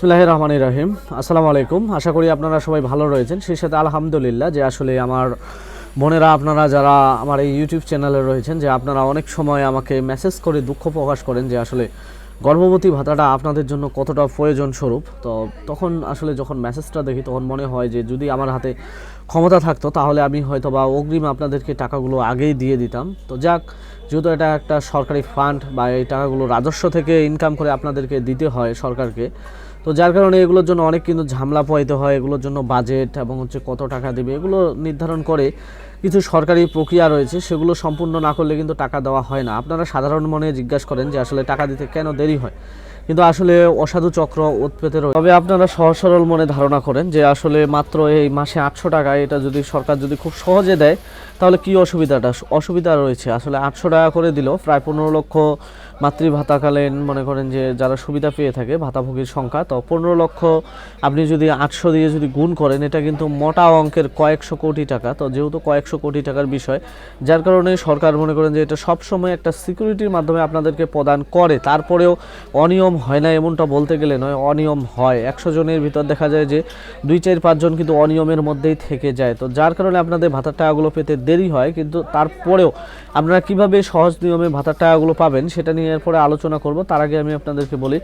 বিসমিল্লাহির রহমান রাহিম। আসসালামু আলাইকুম। আশা করি আপনারা সবাই ভালো রয়েছেন। সেই সাথে আলহামদুলিল্লাহ যে আসলে আমার বোনেরা, আপনারা যারা আমার এই ইউটিউব চ্যানেলে রয়েছেন, যে আপনারা অনেক সময় আমাকে মেসেজ করে দুঃখ প্রকাশ করেন যে আসলে গর্ভবতী ভাতাটা আপনাদের জন্য কতটা প্রয়োজন স্বরূপ তো তখন আসলে যখন মেসেজটা দেখি, তখন মনে হয় যে যদি আমার হাতে ক্ষমতা থাকতো, তাহলে আমি হয়তো বা অগ্রিম আপনাদেরকে টাকাগুলো আগেই দিয়ে দিতাম। তো যাক, যেহেতু এটা একটা সরকারি ফান্ড বা এই টাকাগুলো রাজস্ব থেকে ইনকাম করে আপনাদেরকে দিতে হয় সরকারকে তো যার কারণে এগুলোর জন্য অনেক কিন্তু ঝামেলা পোয়াইতে হয়, এগুলোর জন্য বাজেট এবং হচ্ছে কত টাকা দেবে, এগুলো নির্ধারণ করে কিছু সরকারি প্রক্রিয়া রয়েছে, সেগুলো সম্পূর্ণ না করলে কিন্তু টাকা দেওয়া হয় না। আপনারা সাধারণ মনে জিজ্ঞাসা করেন যে আসলে টাকা দিতে কেন দেরি হয়। কিন্তু আসলে অসাধু চক্র উৎপেতে রয়েছে তবে আপনারা সহজ সরল মনে ধারণা করেন যে আসলে মাত্র এই মাসে আটশো টাকা, এটা যদি সরকার যদি খুব সহজে দেয়, তাহলে কি অসুবিধাটা? অসুবিধা রয়েছে। আসলে আটশো টাকা করে দিল, প্রায় পনেরো লক্ষ মাতৃভাতাকালীন মনে করেন যে যারা সুবিধা পেয়ে থাকে ভাতাভোগীর সংখ্যা, তো পনেরো লক্ষ আপনি যদি আটশো দিয়ে যদি গুণ করেন, এটা কিন্তু মোটা অঙ্কের কয়েকশো কোটি টাকা। তো যেহেতু কয়েকশো কোটি টাকার বিষয়, যার কারণে সরকার মনে করেন যে এটা সবসময় একটা সিকিউরিটির মাধ্যমে আপনাদেরকে প্রদান করে। তারপরেও অনিয়ম হয় না, এমনটা বলতে গেলে নয়, অনিয়ম হয়। একশো জনের ভিতর দেখা যায় যে দুই, চার পাঁচজন কিন্তু অনিয়মের মধ্যেই থেকে যায়। তো যার কারণে আপনাদের ভাতার টাকাগুলো পেতে দেরি হয়, কিন্তু তারপরেও আপনারা কীভাবে সহজ নিয়মে ভাতার টাকাগুলো পাবেন, সেটা নিয়ে এরপরে আলোচনা করব। তার আগে আমি আপনাদেরকে বলি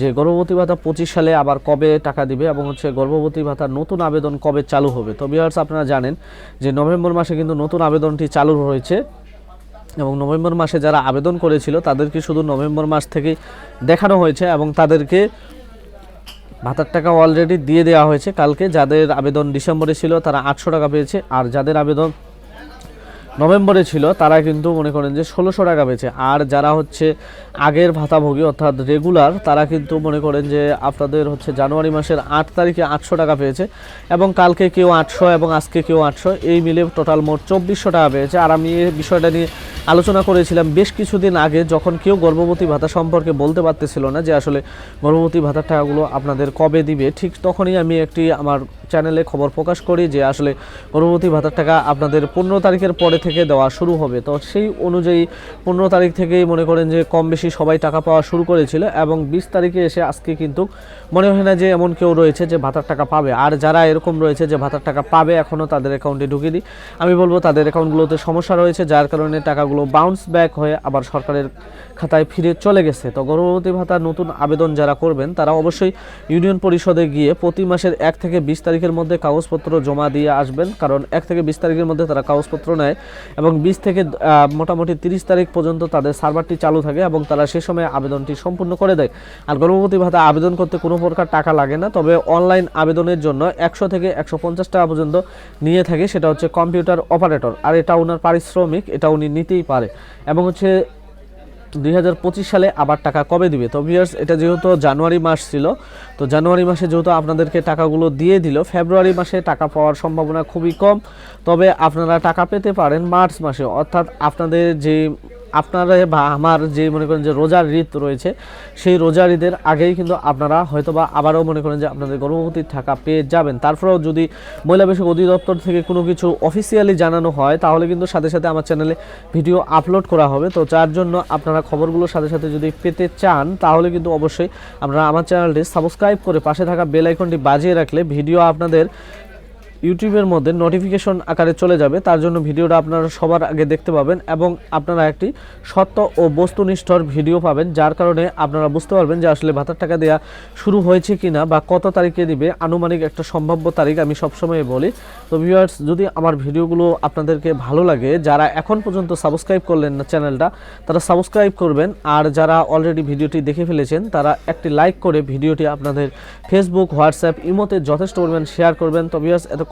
যে, গর্ভবতী ভাতা পঁচিশ সালে আবার কবে টাকা দিবে এবং হচ্ছে গর্ভবতী ভাতার নতুন আবেদন কবে চালু হবে? তো বিহার্স আপনারা জানেন যে, নভেম্বর মাসে কিন্তু নতুন আবেদনটি চালু হয়েছে এবং নভেম্বর মাসে যারা আবেদন করেছিল, তাদেরকে শুধু নভেম্বর মাস থেকেই দেখানো হয়েছে এবং তাদেরকে ভাতার টাকা অলরেডি দিয়ে দেওয়া হয়েছে। কালকে যাদের আবেদন ডিসেম্বরে ছিল, তারা আটশো টাকা পেয়েছে। আর যাদের আবেদন নভেম্বরে ছিল, তারা কিন্তু মনে করেন যে ষোলোশো টাকা পেয়েছে আর যারা হচ্ছে আগের ভাতাভোগী, অর্থাৎ রেগুলার তারা কিন্তু মনে করেন যে আপনাদের হচ্ছে জানুয়ারি মাসের আট তারিখে আটশো টাকা পেয়েছে এবং কালকে কেউ আটশো এবং আজকে কেউ আটশো, এই মিলে টোটাল মোট চব্বিশশো টাকা পেয়েছে। আর আমি এই বিষয়টা নিয়ে আলোচনা করেছিলাম বেশ কিছুদিন আগে, যখন কেউ গর্ভবতী ভাতা সম্পর্কে বলতে পারতেছিল না যে আসলে গর্ভবতী ভাতার টাকাগুলো আপনাদের কবে দিবে। ঠিক তখনই আমি একটি আমার চ্যানেলে খবর প্রকাশ করি যে আসলে গর্ভবতী ভাতার টাকা আপনাদের পনেরো তারিখের পরে থেকে দেওয়া শুরু হবে। তো সেই অনুযায়ী পনেরো তারিখ থেকেই মনে করেন যে কম বেশি সবাই টাকা পাওয়া শুরু করেছিল এবং বিশ তারিখে এসে আজকে কিন্তু মনে হয় না যে এমন কেউ রয়েছে যে ভাতার টাকা পাবে। আর যারা এরকম রয়েছে যে ভাতার টাকা পাবে, এখনও তাদের অ্যাকাউন্টে ঢুকিয়ে দিই আমি বলব তাদের অ্যাকাউন্টগুলোতে সমস্যা রয়েছে, যার কারণে টাকাগুলো বাউন্স ব্যাক হয়ে আবার সরকারের খাতায় ফিরে চলে গেছে। তো গর্ভবতী ভাতার নতুন আবেদন যারা করবেন, তারা অবশ্যই ইউনিয়ন পরিষদে গিয়ে প্রতি মাসের এক থেকে বিশ তারিখের মধ্যে কাগজপত্র জমা দিয়ে আসবেন। কারণ এক থেকে বিশ তারিখের মধ্যে তারা কাগজপত্র নেয়। এবং বিশ থেকে মোটামুটি তিরিশ তারিখ পর্যন্ত তাদের সার্ভারটি চালু থাকে এবং তারা সে সময় আবেদনটি সম্পূর্ণ করে দেয়। আর গর্ভবতী ভাতা আবেদন করতে কোনো প্রকার টাকা লাগে না, তবে অনলাইন আবেদনের জন্য একশো থেকে একশো পঞ্চাশ টাকা পর্যন্ত নিয়ে থাকে, সেটা হচ্ছে কম্পিউটার অপারেটর। আর এটা ওনার পারিশ্রমিক, এটা উনি নিতেই পারে। এবং হচ্ছে দুই হাজার পঁচিশ সালে আবার টাকা কবে দিবে? তো ভিয়ার্স এটা যেহেতু জানুয়ারি মাস ছিল, তো জানুয়ারি মাসে যেহেতু আপনাদেরকে টাকাগুলো দিয়ে দিল, ফেব্রুয়ারি মাসে টাকা পাওয়ার সম্ভাবনা খুবই কম। তবে আপনারা টাকা পেতে পারেন মার্চ মাসে। অর্থাৎ আপনাদের যে আপনারা বা আমার যে মনে করেন যে রোজার ঈদ রয়েছে, সেই রোজার ঈদের আগেই কিন্তু আপনারা হয়তো বা আবারও মনে করেন যে আপনাদের গর্ভবতীর থাকা পেয়ে যাবেন। তারপরেও যদি মহিলা বিষয়ক অধিদপ্তর থেকে কোনো কিছু অফিসিয়ালি জানানো হয়, তাহলে কিন্তু সাথে সাথে আমার চ্যানেলে ভিডিও আপলোড করা হবে। তো যার জন্য আপনারা খবরগুলোর সাথে সাথে যদি পেতে চান, তাহলে কিন্তু অবশ্যই আপনারা আমার চ্যানেলটি সাবস্ক্রাইব করে পাশে থাকা বেল আইকনটি বাজিয়ে রাখলে ভিডিও আপনাদের ইউটিউবের মধ্যে নোটিফিকেশন আকারে চলে যাবে। তার জন্য ভিডিওটা আপনারা সবার আগে দেখতে পাবেন এবং আপনারা একটি সত্য ও বস্তুনিষ্ঠর ভিডিও পাবেন, যার কারণে আপনারা বুঝতে পারবেন যে আসলে ভাতার টাকা দেওয়া শুরু হয়েছে কিনা বা কত তারিখে দিবে। আনুমানিক একটা সম্ভাব্য তারিখ আমি সবসময় বলি। তো ভিউয়ার্স যদি আমার ভিডিওগুলো আপনাদেরকে ভালো লাগে, যারা এখন পর্যন্ত সাবস্ক্রাইব করলেন না চ্যানেলটা তারা সাবস্ক্রাইব করবেন। আর যারা অলরেডি ভিডিওটি দেখে ফেলেছেন, তারা একটি লাইক করে ভিডিওটি আপনাদের ফেসবুক হোয়াটসঅ্যাপ ইমোতে যথেষ্ট পরিমাণ শেয়ার করবেন। তো ভিউয়ার্স এতক্ষণ